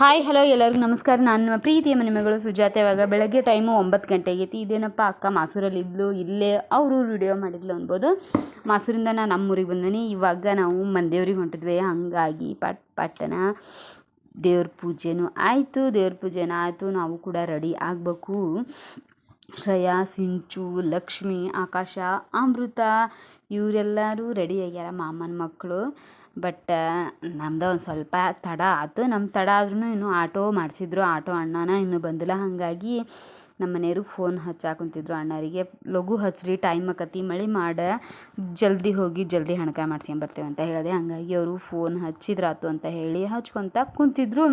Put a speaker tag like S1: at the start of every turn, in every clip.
S1: Hi, hello ಎಲ್ಲರಿಗೂ ನಮಸ್ಕಾರ. ನಾನು ಪ್ರೀತಿಯ ಮನೆ ಮಗಳು ಸುಜಾತ. ಇವಾಗ ಬೆಳಗ್ಗೆ ಟೈಮು ಒಂಬತ್ತು ಗಂಟೆ ಆಗೈತಿ ಇದೇನಪ್ಪ ಅಕ್ಕ ಮಾಸೂರಲ್ಲಿ ಇದ್ಲು ಇಲ್ಲೇ ಅವರು ವಿಡಿಯೋ ಮಾಡಿದ್ಲು ಅನ್ಬೋದು. ಮಾಸೂರಿಂದ ನಾನು ನಮ್ಮೂರಿಗೆ ಬಂದೀನಿ. ಇವಾಗ ನಾವು ಮಂದೇವ್ರಿಗೆ ಹೊಂಟಿದ್ವಿ. ಹಾಗಾಗಿ ಪಟ್, ಪಟ್ಟಣ ದೇವ್ರ ಪೂಜೆನೂ ಆಯಿತು. ದೇವ್ರ ಪೂಜೆನೂ ಆಯಿತು. ನಾವು ಕೂಡ ರೆಡಿ ಆಗಬೇಕು. ಶ್ರೇಯಾ, ಸಿಂಚು, ಲಕ್ಷ್ಮಿ, ಆಕಾಶ, ಅಮೃತ, ಇವರೆಲ್ಲರೂ ರೆಡಿ ಆಗ್ಯಾರ ಮಾಮನ ಮಕ್ಕಳು ಬಟ್, ನಮ್ದು ಒಂದು ಸ್ವಲ್ಪ ತಡ. ಆಯ್ತು ನಮ್ಮ ತಡ ಆದ್ರೂ ಇನ್ನೂ ಆಟೋ ಮಾಡಿಸಿದ್ರು. ಆಟೋ ಅಣ್ಣನ ಇನ್ನೂ ಬಂದಿಲ್ಲ. ಹಾಗಾಗಿ ನಮ್ಮ ಮನೆಯವರು ಫೋನ್ ಹಚ್ಚಾಕುಂತಿದ್ರು ಅಣ್ಣರಿಗೆ ಲಘು ಹಚ್ರಿ ಟೈಮ್ ಆಕತಿ, ಮಳೆ ಮಾಡ, ಜಲ್ದಿ ಹೋಗಿ ಜಲ್ದಿ ಹಣಕಾಯಿ ಮಾಡ್ಸ್ಕೊಂಬರ್ತೇವೆ ಅಂತ ಹೇಳಿದೆ. ಹಾಗಾಗಿ ಅವರು ಫೋನ್ ಹಚ್ಚಿದ್ರಾತು ಅಂತ ಹೇಳಿ ಹಚ್ಕೊತ ಕುಂತಿದ್ರು.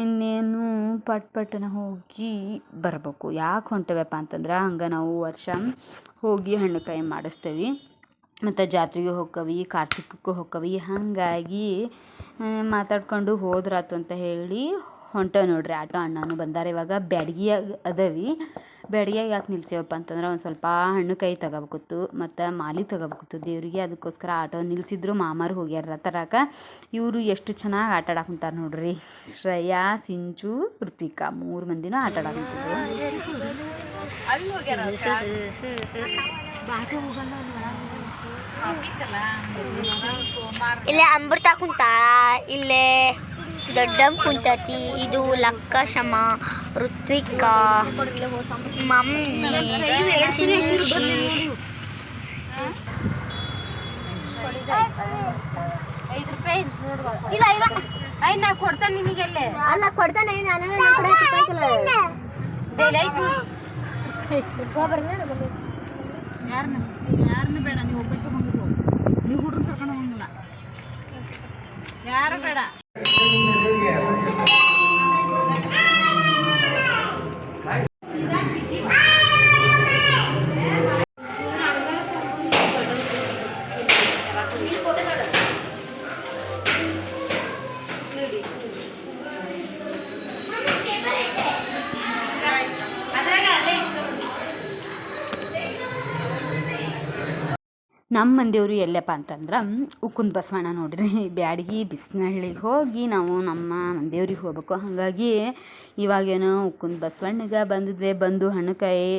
S1: ಇನ್ನೇನು ಪಟ್ ಪಟ್ಟನ ಹೋಗಿ ಬರಬೇಕು. ಯಾಕೆ ಹೊಂಟೇವಪ್ಪ ಅಂತಂದ್ರೆ, ಹಂಗೆ ನಾವು ವರ್ಷ ಹೋಗಿ ಹಣ್ಣುಕಾಯಿ ಮಾಡಿಸ್ತೇವೆ. ಮತ್ತು ಜಾತ್ರೆಗೂ ಹೋಕ್ಕವಿ ಕಾರ್ತಿಕಕ್ಕೂ ಹೋಕ್ಕವಿ ಹಾಗಾಗಿ ಮಾತಾಡ್ಕೊಂಡು ಹೋದ್ರಾತು ಅಂತ ಹೇಳಿ ಹೊಂಟ ನೋಡ್ರಿ. ಆಟೋ ಅಣ್ಣನೂ ಬಂದಾರೆ. ಇವಾಗ ಬ್ಯಾಡಗಿಯಾಗ ಅದವಿ. ಬ್ಯಾಡ್ಗಿಯಾಗ ಯಾಕೆ ನಿಲ್ಸೇವಪ್ಪ ಅಂತಂದ್ರೆ ಒಂದು ಸ್ವಲ್ಪ ಹಣ್ಣು ಕೈ ತಗೋಬೇಕಿತ್ತು ಮತ್ತು ಮಾಲಿ ತಗೋಬೇಕಿತ್ತು. ದೇವರಿಗೆ ಅದಕ್ಕೋಸ್ಕರ ಆಟೋ ನಿಲ್ಸಿದ್ರು. ಮಾಮಾರು ಹೋಗ್ಯಾರ ತರಾಕ. ಇವರು ಎಷ್ಟು ಚೆನ್ನಾಗಿ ಆಟ ಆಡಕ್ಕೆ ಕುಂತಾರೆ ನೋಡ್ರಿ. ಶ್ರೇಯಾ ಸಿಂಚು ಋತ್ವಿಕಾ ಮೂರು ಮಂದಿನೂ ಆಟ ಆಡಕ್ಕೆ ಕುಂತಿದ್ರು.
S2: ಇಲ್ಲೇ ಅಮೃತ ಕುಂತಾಳ ಇಲ್ಲೇ ದೊಡ್ಡಮ್ಮ ಕುಂತತಿ ಇದು ಲಕ್ಕಶಮ ಋತ್ವಿಕಾ ಮಮ್ಮಿ ಶಿಂಶಿ
S1: ಐದು ರೂಪಾಯಿ
S2: ಇಲ್ಲ ಇಲ್ಲ
S1: ಐದು ನಾ ಕೊಡ್ತಾನೆ ನಿನಗೆಲ್ಲೇ
S2: ಅಲ್ಲ ಕೊಡ್ತಾನೆ ನಾನು
S1: ಯಾರನ್ನ ಯಾರನ್ನ ಬೇಡ ನೀವು ಒಬ್ಬಕ್ಕೆ ಬಂದು ನೀವು ಹುಡುಗರು ಕರ್ಕೊಂಡು ಹೋಗಂಗಿಲ್ಲ. ಯಾರು ಬೇಡ? ನಮ್ಮ ಮಂದಿಯವರು ಎಲ್ಲಪ್ಪ ಅಂತಂದ್ರೆ ಉಕ್ಕುಂದ ಬಸವಣ್ಣ ನೋಡ್ರಿ, ಬ್ಯಾಡಗಿ ಬಿಸ್ನಹಳ್ಳಿಗೆ ಹೋಗಿ ನಾವು ನಮ್ಮ ಮಂದಿಯವ್ರಿಗೆ ಹೋಗ್ಬೇಕು. ಹಾಗಾಗಿ ಇವಾಗೇನು ಉಕ್ಕುಂದ ಬಸವಣ್ಣಗೆ ಬಂದಿದ್ವಿ, ಬಂದು ಹಣ್ಣುಕಾಯಿ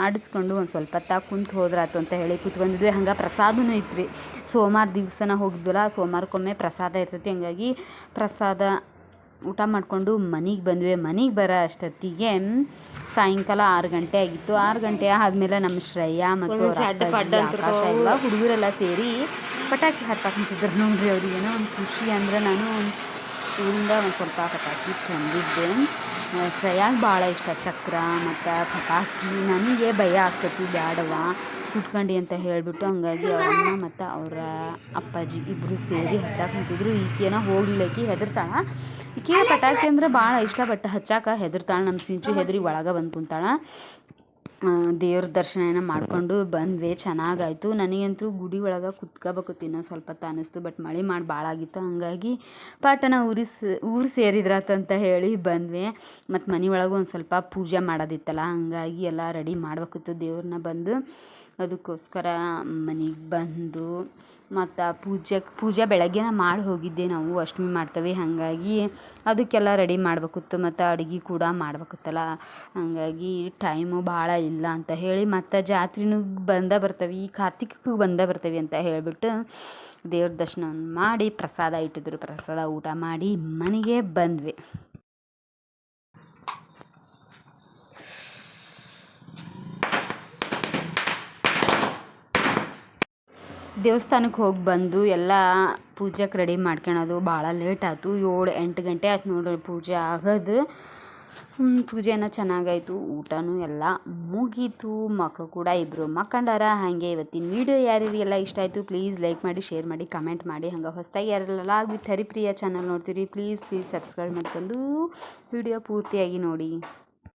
S1: ಮಾಡಿಸ್ಕೊಂಡು ಒಂದು ಸ್ವಲ್ಪ ಹೊತ್ತ ಕುಂತು ಹೋದ್ರಾತು ಅಂತ ಹೇಳಿ ಕೂತ್ಕೊಂಡಿದ್ವಿ ಹಂಗೆ ಪ್ರಸಾದನೂ ಇತ್ವಿ ಸೋಮವಾರ ದಿವಸನ ಹೋಗಿದ್ವಲ್ಲ ಸೋಮವಾರಕ್ಕೊಮ್ಮೆ ಪ್ರಸಾದ ಇರ್ತೈತಿ. ಹಂಗಾಗಿ ಪ್ರಸಾದ ಊಟ ಮಾಡಿಕೊಂಡು ಮನೆಗೆ ಬಂದ್ವಿ. ಮನೆಗೆ ಬರೋ ಅಷ್ಟೊತ್ತಿಗೆ ಸಾಯಂಕಾಲ ಆರು ಗಂಟೆ ಆಗಿತ್ತು. ಆರು ಗಂಟೆ ಆದಮೇಲೆ ನಮ್ಮ ಶ್ರೇಯಾ ಮತ್ತು ಆಕಾಶ ಎಲ್ಲ ಹುಡುಗರೆಲ್ಲ ಸೇರಿ ಪಟಾಕಿ ಹತ್ತಾಕೊಂತಿದ್ರು ನೋಡ್ರಿ ಅವ್ರಿಗೇನೋ ಒಂದು ಖುಷಿ ಅಂದರೆ ನಾನು ಇಂದ ಒಂದು ಸ್ವಲ್ಪ ಪಟಾಕಿ ತಂದಿದ್ದೆ. ಶ್ರೇಯಾಗೆ ಭಾಳ ಇಷ್ಟ. ಚಕ್ರ ಮತ್ತು ಪಟಾಕಿ. ನನಗೆ ಭಯ ಆಗ್ತೈತಿ ಬ್ಯಾಡವ ಸುಟ್ಕಂಡು ಅಂತ ಹೇಳಿಬಿಟ್ಟು ಹಂಗಾಗಿ ಅವ್ರನ್ನ ಮತ್ತು ಅವರ ಅಪ್ಪಾಜಿ ಇಬ್ಬರು ಸೇರಿ ಹಚ್ಚಾಕ ನಿಂತಿದ್ರು. ಈಕೆನ ಹೋಗಲಿಲ್ಲ ಈಕಿ ಹೆದರ್ತಾಳ. ಈಕೆ ಪಟಾಕಿ ಅಂದ್ರೆ ಭಾಳ ಇಷ್ಟ, ಬಟ್ ಹಚ್ಚಾಕ ಹೆದರ್ತಾಳ. ನಮ್ಮ ಸಿಂಚು ಹೆದರಿ ಒಳಗೆ ಬಂದು ಕುಂತಾಳ. ದೇವ್ರ ದರ್ಶನ ಮಾಡ್ಕೊಂಡು ಬಂದ್ವಿ. ಚೆನ್ನಾಗಾಯಿತು. ನನಗಂತೂ ಗುಡಿ ಒಳಗೆ ಕುತ್ಕೋಬೇಕು ತಿನ್ನೋ ಸ್ವಲ್ಪ ಹೊತ್ತು ಅನ್ನಿಸ್ತು, ಬಟ್ ಮಳೆ ಮಾಡಿ ಭಾಳ ಆಗಿತ್ತು. ಹಾಗಾಗಿ ಪಾಠನ ಊರಿ ಊರು ಸೇರಿದ್ರಾತಂತ ಹೇಳಿ ಬಂದ್ವಿ. ಮತ್ತು ಮನೆ ಒಳಗೂ ಒಂದು ಸ್ವಲ್ಪ ಪೂಜೆ ಮಾಡೋದಿತ್ತಲ್ಲ, ಹಂಗಾಗಿ ಎಲ್ಲ ರೆಡಿ ಮಾಡ್ಬೇಕಿತ್ತು ದೇವ್ರನ್ನ ಬಂದು. ಅದಕ್ಕೋಸ್ಕರ ಮನೆಗೆ ಬಂದು ಮತ್ತು ಪೂಜೆ ಪೂಜೆ ಬೆಳಗ್ಗೆನ ಮಾಡಿ ಹೋಗಿದ್ದೆ ನಾವು, ಅಷ್ಟಮಿ ಮಾಡ್ತೇವೆ, ಹಾಗಾಗಿ ಅದಕ್ಕೆಲ್ಲ ರೆಡಿ ಮಾಡ್ಬೇಕಿತ್ತು, ಮತ್ತು ಅಡುಗೆ ಕೂಡ ಮಾಡ್ಬೇಕಿತ್ತಲ್ಲ, ಹಾಗಾಗಿ ಟೈಮು ಭಾಳ ಇಲ್ಲ ಅಂತ ಹೇಳಿ ಮತ್ತು ಜಾತ್ರೆನೂ ಬಂದ ಬರ್ತವೆ ಈ ಕಾರ್ತಿಕಕ್ಕೂ ಬಂದ ಬರ್ತವೆ ಅಂತ ಹೇಳಿಬಿಟ್ಟು ದೇವ್ರ ದರ್ಶನ ಮಾಡಿ ಪ್ರಸಾದ ಇಟ್ಟಿದ್ರು, ಪ್ರಸಾದ ಊಟ ಮಾಡಿ ಮನೆಗೆ ಬಂದ್ವಿ. ದೇವಸ್ಥಾನಕ್ಕೆ ಹೋಗಿ ಬಂದು ಎಲ್ಲ ಪೂಜೆಗೆ ರೆಡಿ ಮಾಡ್ಕೊಳೋದು, ಭಾಳ ಲೇಟ್ ಆಯ್ತು. ಏಳು, ಎಂಟು ಗಂಟೆ ಆಯ್ತು ನೋಡ್ರಿ ಪೂಜೆ ಆಗೋದು. ಪೂಜೆನ ಚೆನ್ನಾಗಾಯಿತು, ಊಟನೂ ಎಲ್ಲ ಮುಗೀತು. ಮಕ್ಕಳು ಕೂಡ ಇಬ್ಬರು ಮಕ್ಕಂಡಾರ, ಹಾಗೆ ಇವತ್ತಿನ ವೀಡಿಯೋ ಯಾರಿಗೆಲ್ಲ ಇಷ್ಟ ಆಯಿತು ಪ್ಲೀಸ್ ಲೈಕ್ ಮಾಡಿ ಶೇರ್ ಮಾಡಿ ಕಮೆಂಟ್ ಮಾಡಿ. ಹಂಗೆ ಹೊಸದಾಗಿ ಯಾರೆಲ್ಲ ವಿತ್ ಹರಿಪ್ರಿಯ ಚಾನಲ್ ನೋಡ್ತೀರಿ ಪ್ಲೀಸ್ ಪ್ಲೀಸ್ ಸಬ್ಸ್ಕ್ರೈಬ್ ಮಾಡ್ಕೊಂಡು ವಿಡಿಯೋ ಪೂರ್ತಿಯಾಗಿ ನೋಡಿ.